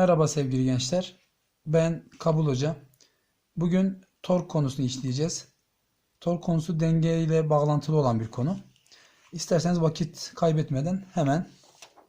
Merhaba sevgili gençler. Ben Kabul Hoca. Bugün tork konusunu işleyeceğiz. Tork konusu denge ile bağlantılı olan bir konu. İsterseniz vakit kaybetmeden hemen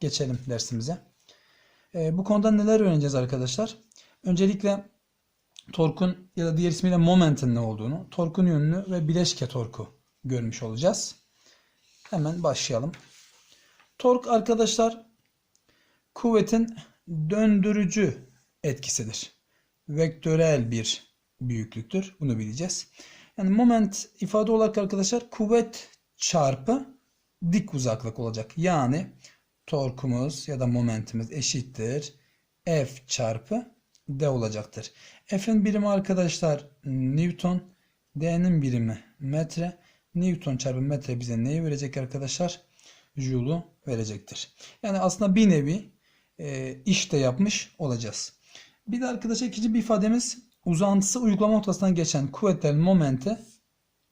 geçelim dersimize. Ee, bu konuda neler öğreneceğiz arkadaşlar? Öncelikle torkun ya da diğer ismiyle momentin ne olduğunu, torkun yönünü ve bileşke torku görmüş olacağız. Hemen başlayalım. Tork arkadaşlar kuvvetin döndürücü etkisidir. Vektörel bir büyüklüktür. Bunu bileceğiz. Yani moment ifade olarak arkadaşlar kuvvet çarpı dik uzaklık olacak. Yani torkumuz ya da momentimiz eşittir. F çarpı D olacaktır. F'in birimi arkadaşlar Newton. D'nin birimi metre. Newton çarpı metre bize neyi verecek arkadaşlar? Joule'u verecektir. Yani aslında bir nevi e, iş de yapmış olacağız. Bir de arkadaşlar ikinci bir ifademiz uzantısı uygulama noktasından geçen kuvvetlerin momenti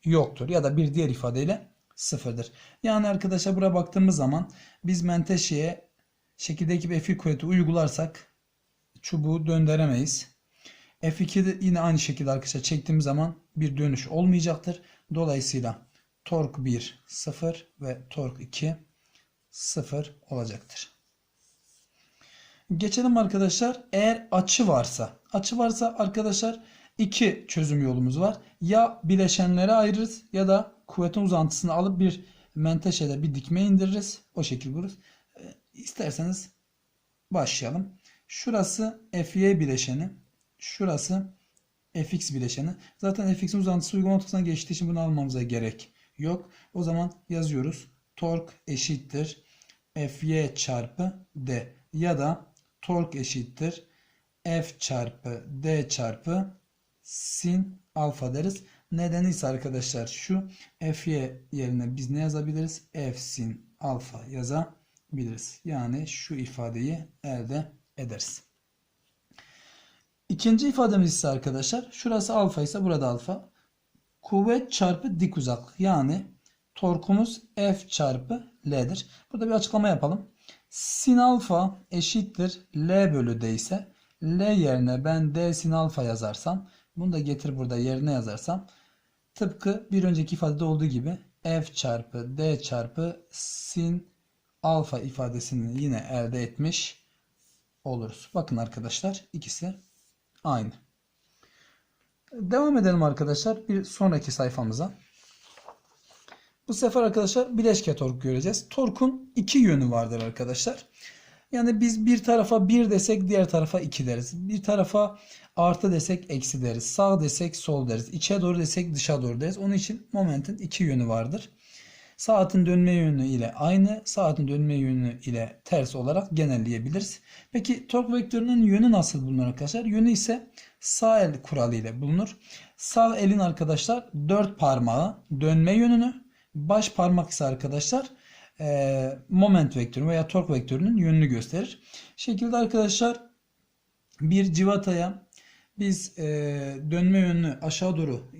yoktur. Ya da bir diğer ifadeyle sıfırdır. Yani arkadaşlar buraya baktığımız zaman biz menteşeye şekildeki bir F2 kuvveti uygularsak çubuğu döndüremeyiz. F2'de yine aynı şekilde arkadaşlar çektiğimiz zaman bir dönüş olmayacaktır. Dolayısıyla tork 1 0 ve tork 2 0 olacaktır. Geçelim arkadaşlar. Eğer açı varsa, açı varsa arkadaşlar iki çözüm yolumuz var. Ya bileşenlere ayırırız ya da kuvvetin uzantısını alıp bir menteşede bir dikme indiririz. O şekilde buluruz. İsterseniz başlayalım. Şurası FY bileşeni. Şurası fx bileşeni. Zaten fx'in uzantısı uygulama noktasından geçtiği için bunu almamıza gerek yok. O zaman yazıyoruz. Tork eşittir. Fy çarpı D ya da tork eşittir. F çarpı D çarpı sin alfa deriz. Nedeni ise arkadaşlar şu Fy yerine biz ne yazabiliriz? F sin alfa yazabiliriz. Yani şu ifadeyi elde ederiz. İkinci ifademiz ise arkadaşlar şurası alfa ise burada alfa. Kuvvet çarpı dik uzaklık yani torkumuz F çarpı L'dir. Burada bir açıklama yapalım. Sin alfa eşittir L bölü D ise L yerine ben D sin alfa yazarsam bunu da getir burada yerine yazarsam tıpkı bir önceki ifadede olduğu gibi F çarpı D çarpı sin alfa ifadesini yine elde etmiş oluruz. Bakın arkadaşlar ikisi aynı. Devam edelim arkadaşlar bir sonraki sayfamıza. Bu sefer arkadaşlar bileşke tork göreceğiz. Torkun iki yönü vardır arkadaşlar. Yani biz bir tarafa 1 desek diğer tarafa 2 deriz. Bir tarafa artı desek eksi deriz. Sağ desek sol deriz. İçe doğru desek dışa doğru deriz. Onun için momentin iki yönü vardır. Saatin dönme yönü ile aynı, saatin dönme yönü ile ters olarak genelleyebiliriz. Peki tork vektörünün yönü nasıl bulunur arkadaşlar? Yönü ise sağ el kuralı ile bulunur. Sağ elin arkadaşlar dört parmağı dönme yönünü, baş parmak ise arkadaşlar e, moment vektörü veya tork vektörünün yönünü gösterir. Şekilde arkadaşlar bir civataya biz e, dönme yönünü aşağı doğru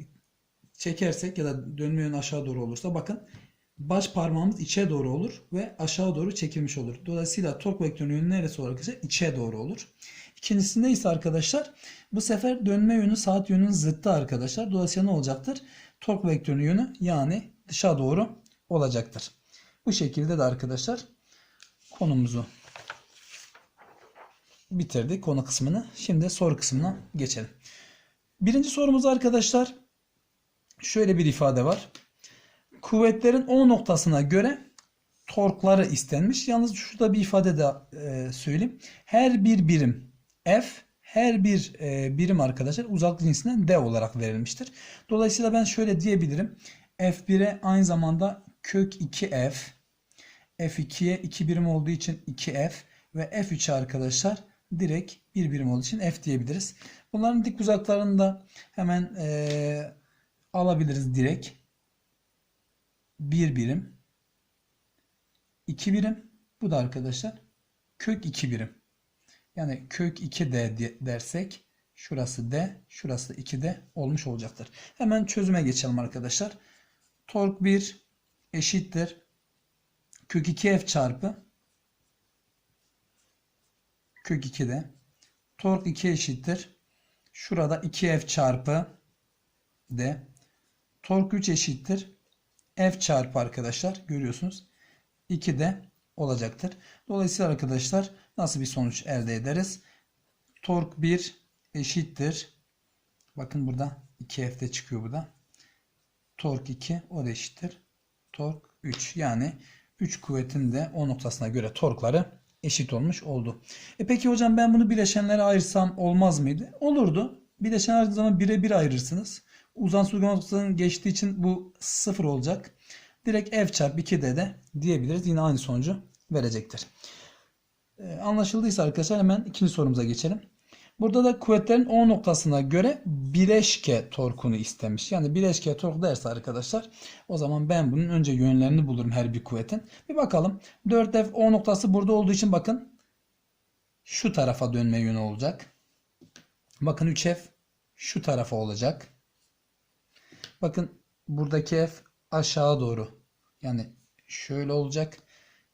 çekersek ya da dönme yönü aşağı doğru olursa bakın baş parmağımız içe doğru olur ve aşağı doğru çekilmiş olur. Dolayısıyla tork vektörünün yönü neresi olur arkadaşlar? İçe doğru olur. İkincisinde ise arkadaşlar bu sefer dönme yönü saat yönünün zıttı arkadaşlar. Dolayısıyla ne olacaktır? Tork vektörünün yönü yani dışa doğru olacaktır. Bu şekilde de arkadaşlar konumuzu bitirdik konu kısmını. Şimdi soru kısmına geçelim. Birinci sorumuz arkadaşlar şöyle bir ifade var. Kuvvetlerin O noktasına göre torkları istenmiş. Yalnız şurada bir ifade de e, söyleyeyim. Her bir birim F her bir e, birim arkadaşlar uzaklık cinsinden D olarak verilmiştir. Dolayısıyla ben şöyle diyebilirim. F1'e aynı zamanda kök 2F F2'ye 2 birim olduğu için 2F ve F3'e arkadaşlar direkt 1 birim olduğu için F diyebiliriz. Bunların dik uzaklarını da hemen e, alabiliriz direkt. 1 birim 2 birim bu da arkadaşlar kök 2 birim. Yani kök 2D dersek şurası D, şurası 2D olmuş olacaktır. Hemen çözüme geçelim arkadaşlar. Tork 1 eşittir kök 2F çarpı kök 2D Tork 2 eşittir. Şurada 2F çarpı D. Tork 3 eşittir. F çarpı arkadaşlar görüyorsunuz. 2 de olacaktır. Dolayısıyla arkadaşlar nasıl bir sonuç elde ederiz? Tork 1 eşittir. Bakın burada 2F de çıkıyor burada. Tork 2 o da eşittir. Tork 3 yani 3 kuvvetin de o noktasına göre torkları eşit olmuş oldu. E peki hocam ben bunu bileşenlere ayırsam olmaz mıydı? Olurdu. Bileşen her zaman birebir ayırırsınız. Uzantı uygulama noktasının geçtiği için bu sıfır olacak. Direkt f çarpı 2d de diyebiliriz. Yine aynı sonucu verecektir. E, anlaşıldıysa arkadaşlar hemen ikinci sorumuza geçelim. Burada da kuvvetlerin O noktasına göre bileşke torkunu istemiş. Yani bileşke tork derse arkadaşlar o zaman ben bunun önce yönlerini bulurum her bir kuvvetin. Bir bakalım. 4F O noktası burada olduğu için bakın şu tarafa dönme yönü olacak. Bakın 3F şu tarafa olacak. Bakın buradaki F aşağı doğru. Yani şöyle olacak.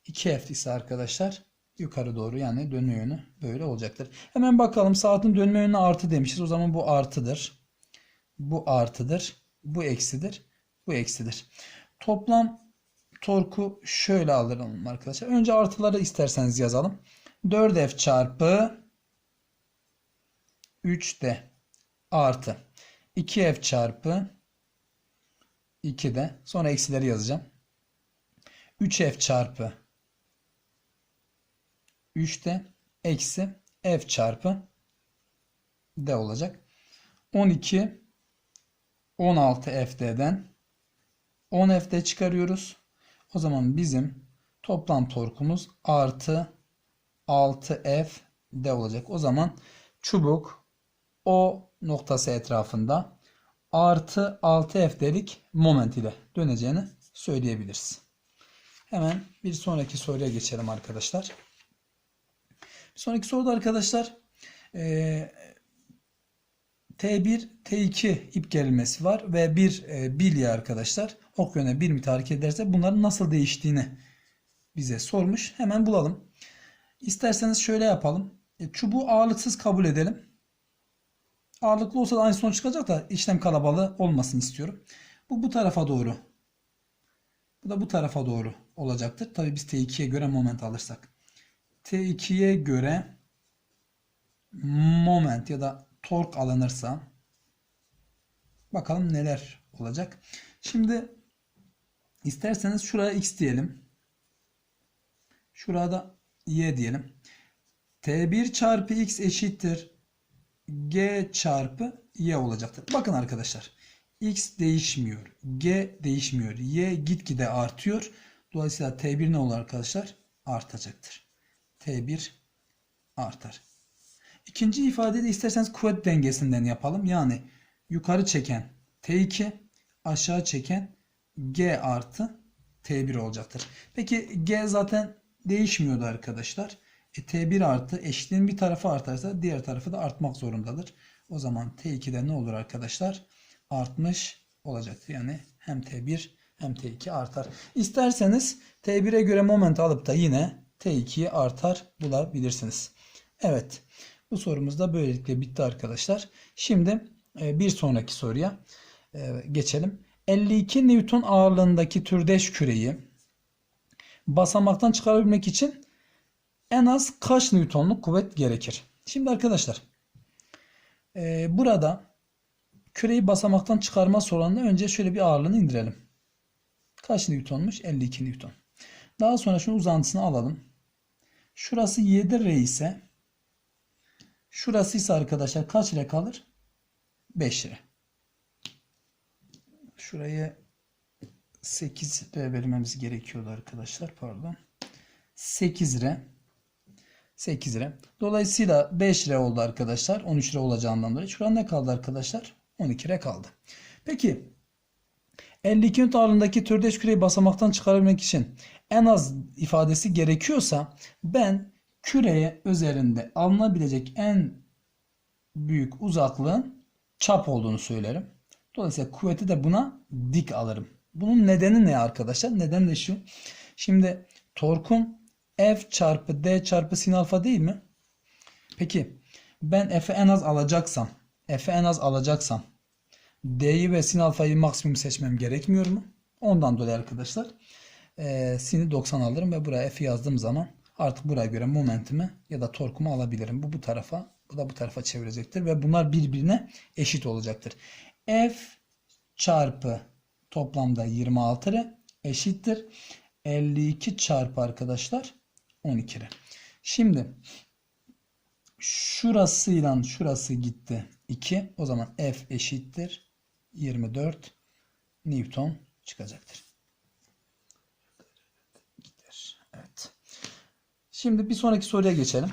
2F ise arkadaşlar yukarı doğru yani dönme yönü böyle olacaktır. Hemen bakalım saatin dönme yönü artı demişiz. O zaman bu artıdır. Bu artıdır. Bu eksidir. Bu eksidir. Toplam torku şöyle alalım arkadaşlar. Önce artıları isterseniz yazalım. 4F çarpı 3D artı 2F çarpı 2D sonra eksileri yazacağım. 3F çarpı 3'te eksi f çarpı d olacak. 12 16 fd'den 10 fd çıkarıyoruz. O zaman bizim toplam torkumuz artı 6 f d olacak. O zaman çubuk o noktası etrafında artı 6 f'delik moment ile döneceğini söyleyebiliriz. Hemen bir sonraki soruya geçelim arkadaşlar. Sonraki soruda arkadaşlar e, T1, T2 ip gerilmesi var ve bir e, bilye arkadaşlar ok yöne bir mit hareket ederse bunların nasıl değiştiğini bize sormuş. Hemen bulalım. İsterseniz şöyle yapalım. E, çubuğu ağırlıksız kabul edelim. Ağırlıklı olsa da aynı sonuç çıkacak da işlem kalabalığı olmasını istiyorum. Bu bu tarafa doğru. Bu da bu tarafa doğru olacaktır. Tabi biz T2'ye göre moment alırsak. T2'ye göre moment ya da tork alınırsa bakalım neler olacak. Şimdi isterseniz şuraya x diyelim. Şurada y diyelim. T1 çarpı x eşittir g çarpı y olacaktır. Bakın arkadaşlar. x değişmiyor. g değişmiyor. y gitgide artıyor. Dolayısıyla T1 ne olur arkadaşlar? Artacaktır. T1 artar. İkinci ifadeyi de isterseniz kuvvet dengesinden yapalım. Yani yukarı çeken T2 aşağı çeken G artı T1 olacaktır. Peki G zaten değişmiyordu arkadaşlar. E, T1 artı eşitliğin bir tarafı artarsa diğer tarafı da artmak zorundadır. O zaman T2'de ne olur arkadaşlar? Artmış olacaktır. Yani hem T1 hem T2 artar. İsterseniz T1'e göre moment alıp da yine T2'yi artar bulabilirsiniz. Evet. Bu sorumuz da böylelikle bitti arkadaşlar. Şimdi e, bir sonraki soruya e, geçelim. 52 Newton ağırlığındaki türdeş küreyi basamaktan çıkarabilmek için en az kaç Newtonluk kuvvet gerekir? Şimdi arkadaşlar e, burada küreyi basamaktan çıkarma sorununda önce şöyle bir ağırlığını indirelim. Kaç Newtonmuş? 52 Newton. Daha sonra şunun uzantısını alalım. Şurası 7 R ise şurası ise arkadaşlar kaç R kalır? 5 R. Şuraya 8 R vermemiz gerekiyordu arkadaşlar. Pardon. 8 R. 8 R. Dolayısıyla 5 R oldu arkadaşlar. 13 R olacağından dolayı. Şurada ne kaldı arkadaşlar? 12 R kaldı. Peki 52 Newton ağırlığındaki türdeş küreyi basamaktan çıkarabilmek için en az ifadesi gerekiyorsa ben küreye üzerinde alınabilecek en büyük uzaklığın çap olduğunu söylerim. Dolayısıyla kuvveti de buna dik alırım. Bunun nedeni ne arkadaşlar? Neden de şu. Şimdi torkum F çarpı D çarpı sin alfa değil mi? Peki Ben F'e en az alacaksam, F'e en az alacaksam D'yi ve sin alfayı maksimum seçmem gerekmiyor mu? Ondan dolayı arkadaşlar e, sin'i 90 alırım ve buraya F yazdığım zaman artık buraya göre momentimi ya da torkumu alabilirim. Bu bu tarafa, bu da bu tarafa çevirecektir ve bunlar birbirine eşit olacaktır. F çarpı toplamda 26 R eşittir. 52 çarpı arkadaşlar 12 R. Şimdi şurasıyla şurası gitti 2. O zaman F eşittir 24 Newton çıkacaktır. Gider. Evet. Şimdi bir sonraki soruya geçelim.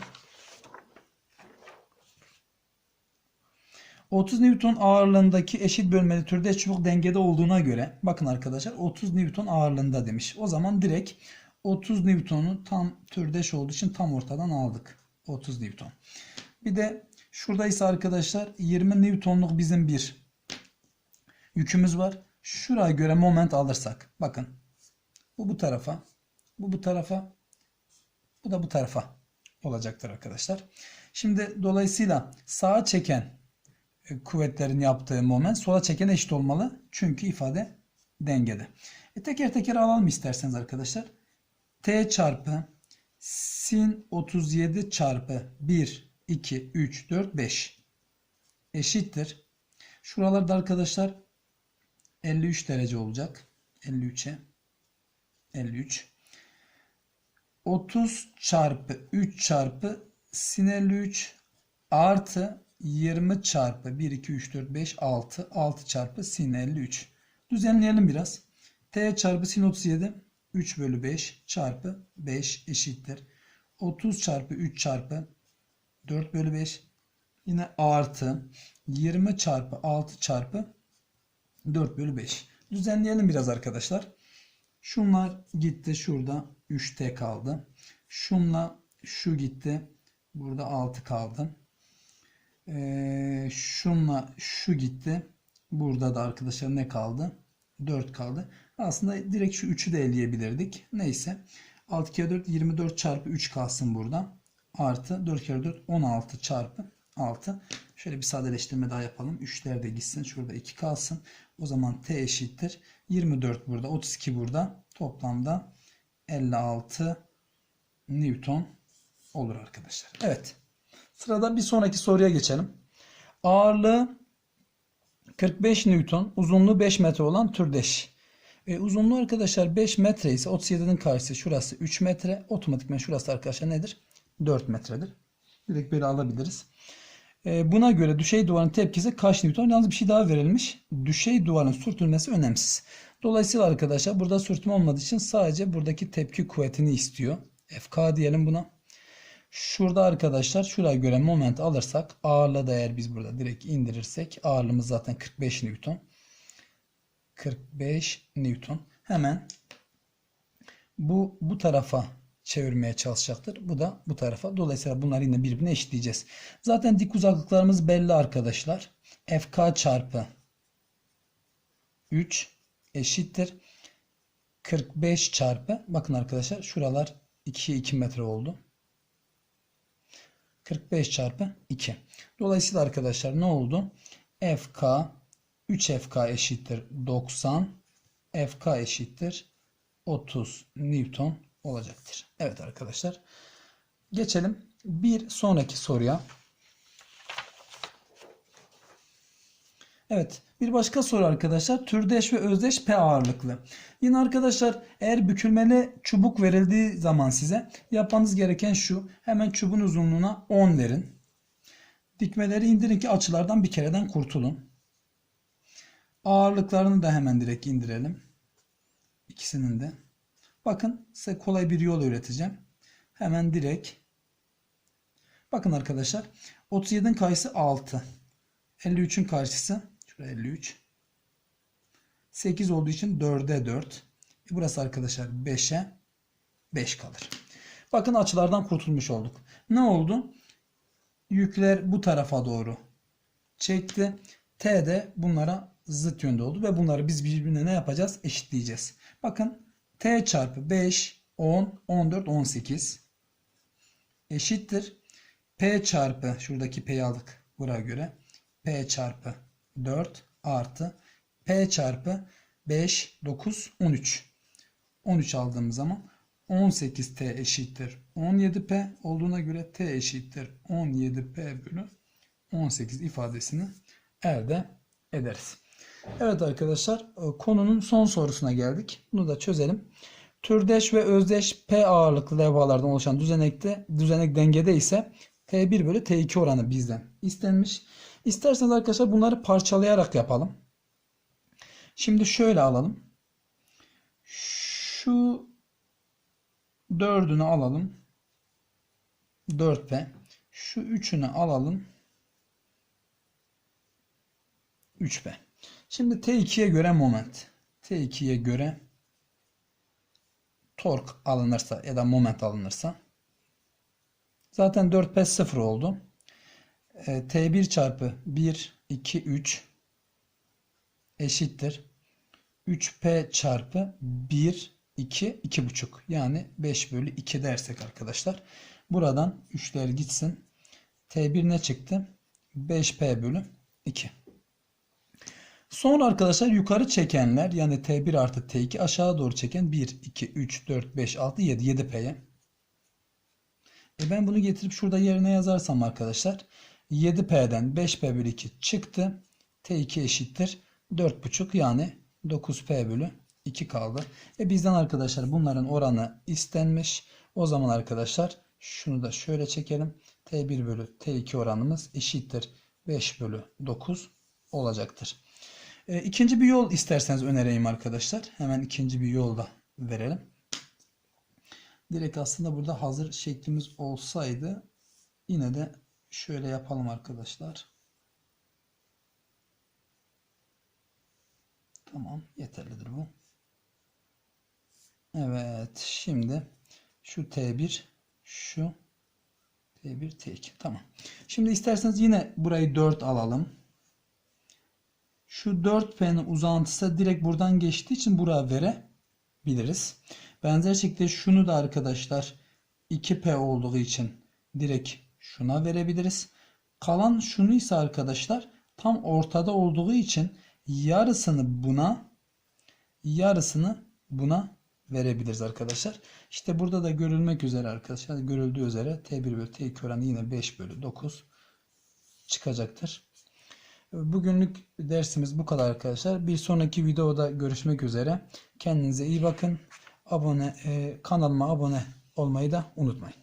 30 Newton ağırlığındaki eşit bölmeli türde çubuk dengede olduğuna göre bakın arkadaşlar 30 Newton ağırlığında demiş. O zaman direkt 30 Newton'u tam türdeş olduğu için tam ortadan aldık. 30 Newton. Bir de şurada ise arkadaşlar 20 Newton'luk bizim bir yükümüz var. Şuraya göre moment alırsak bakın bu bu tarafa bu bu tarafa bu da bu tarafa olacaktır arkadaşlar. Şimdi dolayısıyla sağa çeken e, kuvvetlerin yaptığı moment sola çeken eşit olmalı. Çünkü ifade dengede. E teker teker alalım isterseniz arkadaşlar. T çarpı sin 37 çarpı 1, 2, 3, 4, 5 eşittir. Şuralarda arkadaşlar 53 derece olacak. 53'e 53. 30 çarpı 3 çarpı sin 53 artı 20 çarpı 1, 2, 3, 4, 5, 6. 6 çarpı sin 53. Düzenleyelim biraz. T çarpı sin 37 3 bölü 5 çarpı 5 eşittir. 30 çarpı 3 çarpı 4 bölü 5 yine artı 20 çarpı 6 çarpı 4 bölü 5. Düzenleyelim biraz arkadaşlar. Şunlar gitti şurada 3T kaldı. Şunla şu gitti. Burada 6 kaldı. Ee, şunla şu gitti. Burada da arkadaşlar ne kaldı? 4 kaldı. Aslında direkt şu 3'ü de eleyebilirdik. Neyse. 6 kere 4 24 çarpı 3 kalsın burada. Artı 4 kere 4 16 çarpı 6. Şöyle bir sadeleştirme daha yapalım. 3'ler de gitsin. Şurada 2 kalsın. O zaman T eşittir. 24 burada. 32 burada. Toplamda 56 Newton olur arkadaşlar. Evet. Sırada bir sonraki soruya geçelim. Ağırlığı 45 Newton, uzunluğu 5 metre olan türdeş. E, uzunluğu arkadaşlar 5 metre ise 37'nin karşısı şurası 3 metre. Otomatikman şurası arkadaşlar nedir? 4 metredir. Direkt böyle alabiliriz. E, buna göre düşey duvarın tepkisi kaç Newton? Yalnız bir şey daha verilmiş. Düşey duvarın sürtünmesi önemsiz. Dolayısıyla arkadaşlar burada sürtünme olmadığı için sadece buradaki tepki kuvvetini istiyor. FK diyelim buna. Şurada arkadaşlar şuraya göre moment alırsak ağırlığı da eğer biz burada direkt indirirsek ağırlığımız zaten 45 Newton. 45 Newton. Hemen bu bu tarafa çevirmeye çalışacaktır. Bu da bu tarafa. Dolayısıyla bunları yine birbirine eşitleyeceğiz. Zaten dik uzaklıklarımız belli arkadaşlar. FK çarpı 3 eşittir. 45 çarpı bakın arkadaşlar şuralar 2'ye 2 metre oldu. 45 çarpı 2. Dolayısıyla arkadaşlar ne oldu? FK 3FK eşittir 90. FK eşittir 30 Newton olacaktır. Evet arkadaşlar. Geçelim bir sonraki soruya. Evet. Bir başka soru arkadaşlar. Türdeş ve özdeş P ağırlıklı. Yine arkadaşlar eğer bükülmeli çubuk verildiği zaman size yapmanız gereken şu. Hemen çubuğun uzunluğuna 10 verin. Dikmeleri indirin ki açılardan bir kereden kurtulun. Ağırlıklarını da hemen direkt indirelim. İkisinin de. Bakın size kolay bir yol öğreteceğim. Hemen direkt. Bakın arkadaşlar. 37'in karşısı 6. 53'ün karşısı şurada 53. 8 olduğu için 4'e 4. E burası arkadaşlar 5'e 5 kalır. Bakın açılardan kurtulmuş olduk. Ne oldu? Yükler bu tarafa doğru çekti. T de bunlara zıt yönde oldu ve bunları biz birbirine ne yapacağız? Eşitleyeceğiz. Bakın T çarpı 5, 10, 14, 18 eşittir. P çarpı şuradaki P'yi aldık buraya göre. P çarpı 4 artı P çarpı 5, 9, 13. 13 aldığımız zaman 18T eşittir 17P olduğuna göre T eşittir 17P bölü 18 ifadesini elde ederiz. Evet arkadaşlar e, konunun son sorusuna geldik. Bunu da çözelim. Türdeş ve özdeş P ağırlıklı levhalardan oluşan düzenekte, düzenek dengede ise T1 bölü T2 oranı bizden istenmiş. İsterseniz arkadaşlar bunları parçalayarak yapalım. Şimdi şöyle alalım. Şu dördünü alalım. 4P. Şu üçünü alalım. 3P. Şimdi T2'ye göre moment. T2'ye göre tork alınırsa ya da moment alınırsa zaten 4P 0 oldu. E, T1 çarpı 1, 2, 3 eşittir. 3P çarpı 1, 2, 2,5 yani 5 bölü 2 dersek arkadaşlar. Buradan 3'ler gitsin. T1 ne çıktı? 5P bölü 2. Sonra arkadaşlar yukarı çekenler yani T1 artı T2 aşağı doğru çeken 1, 2, 3, 4, 5, 6, 7. 7P'ye. E ben bunu getirip şurada yerine yazarsam arkadaşlar 7P'den 5P bölü 2 çıktı. T2 eşittir 4,5 yani 9P bölü 2 kaldı. E bizden arkadaşlar bunların oranı istenmiş. O zaman arkadaşlar şunu da şöyle çekelim. T1 bölü T2 oranımız eşittir 5 bölü 9 olacaktır. E, ikinci bir yol isterseniz önereyim arkadaşlar. Hemen ikinci bir yol da verelim. Direkt aslında burada hazır şeklimiz olsaydı yine de şöyle yapalım arkadaşlar. Tamam yeterlidir bu. Evet şimdi şu T1 şu T1 T2 tamam. Şimdi isterseniz yine burayı 4 alalım. Şu 4P'nin uzantısı direkt buradan geçtiği için buraya verebiliriz. Benzer şekilde şunu da arkadaşlar 2P olduğu için direkt şuna verebiliriz. Kalan şunu ise arkadaşlar tam ortada olduğu için yarısını buna yarısını buna verebiliriz arkadaşlar. İşte burada da görülmek üzere arkadaşlar görüldüğü üzere T1 bölü T2 oranı yine 5 bölü 9 çıkacaktır. Bugünlük dersimiz bu kadar arkadaşlar. Bir sonraki videoda görüşmek üzere. Kendinize iyi bakın. Abone e, kanalıma abone olmayı da unutmayın.